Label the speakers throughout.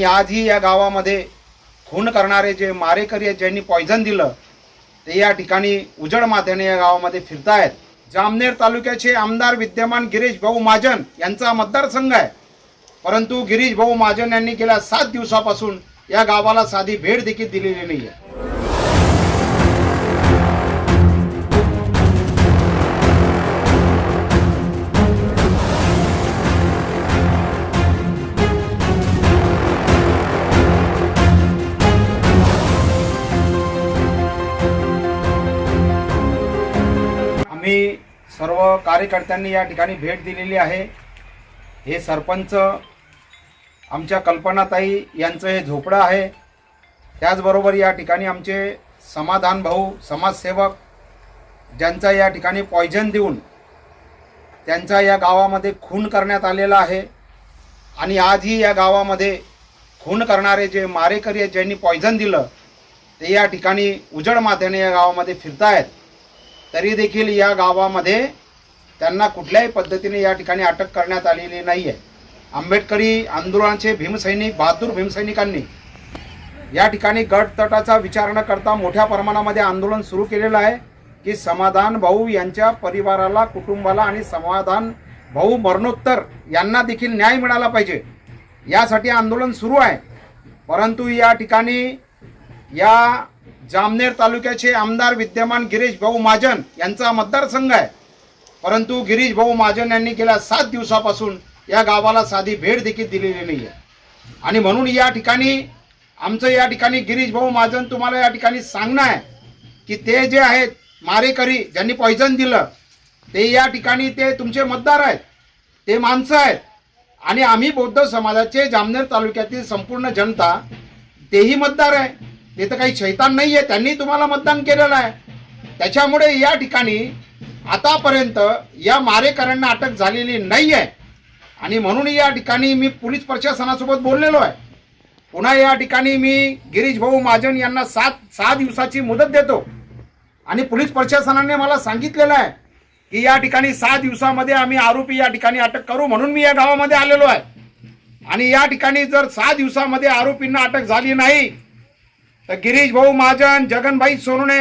Speaker 1: आणि आजही या गावामध्ये खून करणारे जे मारेकरी आहेत ज्यांनी पॉयझन दिलं ते या ठिकाणी उजड माथ्याने या गावामध्ये फिरतायत. जामनेर तालुक्याचे आमदार विद्यमान गिरीश भाऊ महाजन यांचा मतदारसंघ आहे. परंतु गिरीश भाऊ महाजन यांनी गेल्या सात दिवसापासून या गावाला साधी भेट देखील दिलेली नाही आहे सर्व कार्यकर्त्यांनी या ठिकाणी भेट दिलेली आहे. हे सरपंच आमच्या कल्पनाताई यांचं हे झोपडं आहे. त्याचबरोबर या ठिकाणी आमचे समाधान भाऊ समाजसेवक ज्यांचा या ठिकाणी पॉयझन देऊन त्यांचा या गावामध्ये खून करण्यात आलेला आहे. आणि आजही या गावामध्ये खून करणारे जे मारेकरी आहेत ज्यांनी पॉयझन दिलं ते या ठिकाणी उजड माथ्याने या गावामध्ये फिरतायत. तरी देखील या गावामध्ये त्यांना कुठल्याही पद्धतीने या ठिकाणी अटक करण्यात आलेली नाही आहे आंबेडकरी आंदोलनाचे भीमसैनिक बहादूर भीमसैनिकांनी या ठिकाणी गट तटाचा विचार न करता मोठ्या प्रमाणामध्ये आंदोलन सुरू केलेलं आहे की समाधान भाऊ यांच्या परिवाराला कुटुंबाला आणि समाधान भाऊ मरणोत्तर यांना देखील न्याय मिळाला पाहिजे. यासाठी आंदोलन सुरू आहे. परंतु या ठिकाणी या जामनेर तालुक्याचे आमदार विद्यमान गिरीश भाऊ महाजन यांचा मतदारसंघ आहे. परंतु गिरीश भाऊ महाजन यांनी गेल्या सात दिवसापासून या गावाला साधी भेट देखील दिलेली नाही आहे आणि म्हणून या ठिकाणी आमचं या ठिकाणी गिरीश भाऊ महाजन तुम्हाला या ठिकाणी सांगणं आहे की ते जे आहेत मारेकरी ज्यांनी पॉयझन दिलं ते या ठिकाणी ते तुमचे मतदार आहेत ते माणसं आहेत. आणि आम्ही बौद्ध समाजाचे जामनेर तालुक्यातील संपूर्ण जनता तेही मतदार आहे. ते तर काही शैतान नाही आहे त्यांनी तुम्हाला मतदान केलेलं आहे. त्याच्यामुळे या ठिकाणी आतापर्यंत या मारेकऱ्यांना अटक झालेली नाही आहे आणि म्हणून या ठिकाणी मी पोलीस प्रशासनासोबत बोललेलो आहे. पुन्हा या ठिकाणी मी गिरीश भाऊ महाजन यांना सात सहा दिवसाची मुदत देतो. आणि पोलीस प्रशासनाने मला सांगितलेलं आहे की या ठिकाणी सहा दिवसामध्ये आम्ही आरोपी या ठिकाणी अटक करू म्हणून मी या गावामध्ये आलेलो आहे. आणि या ठिकाणी जर सहा दिवसामध्ये आरोपींना अटक झाली नाही तर गिरीश भाऊ महाजन जगनभाई सोनुणे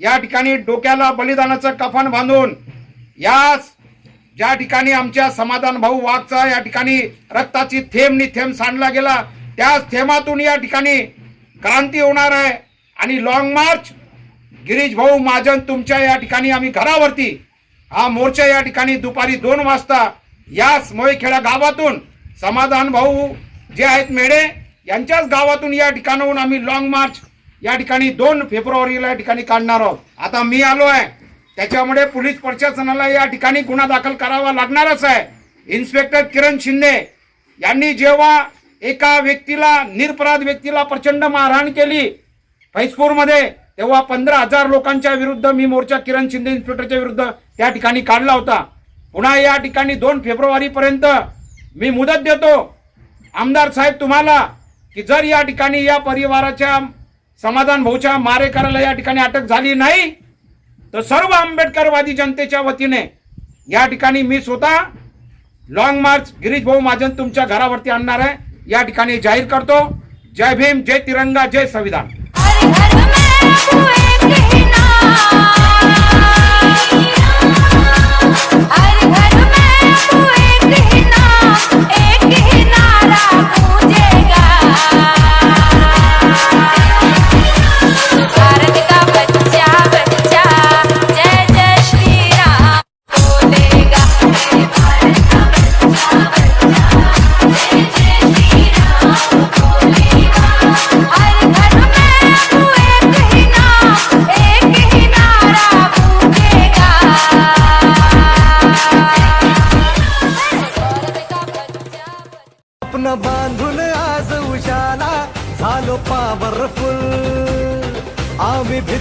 Speaker 1: या ठिकाणी डोक्याला बलिदानाचं कफन बांधून यास ज्या ठिकाणी आमच्या समाधान भाऊ वाघचा या ठिकाणी रक्ताची थेंब नि थेंब सांडला गेला त्याच थेंबातून या ठिकाणी क्रांती होणार आहे आणि लॉंग मार्च गिरीश भाऊ महाजन तुमच्या या ठिकाणी आम्ही घरावरती हा मोर्चा या ठिकाणी दुपारी दोन वाजता याच मोयखेडा गावातून समाधान भाऊ जे आहेत मेढे यांच्याच गावातून या ठिकाणाहून आम्ही लॉंग मार्च या ठिकाणी दोन फेब्रुवारीला या ठिकाणी काढणार आहोत. आता मी आलो आहे. त्याच्यामुळे पोलीस प्रशासनाला या ठिकाणी गुन्हा दाखल करावा लागणारच आहे. इन्स्पेक्टर किरण शिंदे यांनी जेव्हा एका व्यक्तीला निरपराध व्यक्तीला प्रचंड मारहाण केली फैजपूरमध्ये तेव्हा पंधरा हजार लोकांच्या विरुद्ध मी मोर्चा किरण शिंदे इन्स्पेक्टरच्या विरुद्ध त्या ठिकाणी काढला होता. पुन्हा या ठिकाणी दोन फेब्रुवारीपर्यंत मी मुदत देतो. आमदार साहेब तुम्हाला की जर या ठिकाणी या परिवाराच्या समाधान भाऊच्या मारेकराला या ठिकाणी अटक झाली नाही तर सर्व आंबेडकरवादी जनतेच्या वतीने या ठिकाणी मी स्वतः लॉंग मार्च गिरीश भाऊ महाजन तुमच्या घरावरती आणणार आहे. या ठिकाणी जाहीर करतो. जय भीम जय तिरंगा जय संविधान.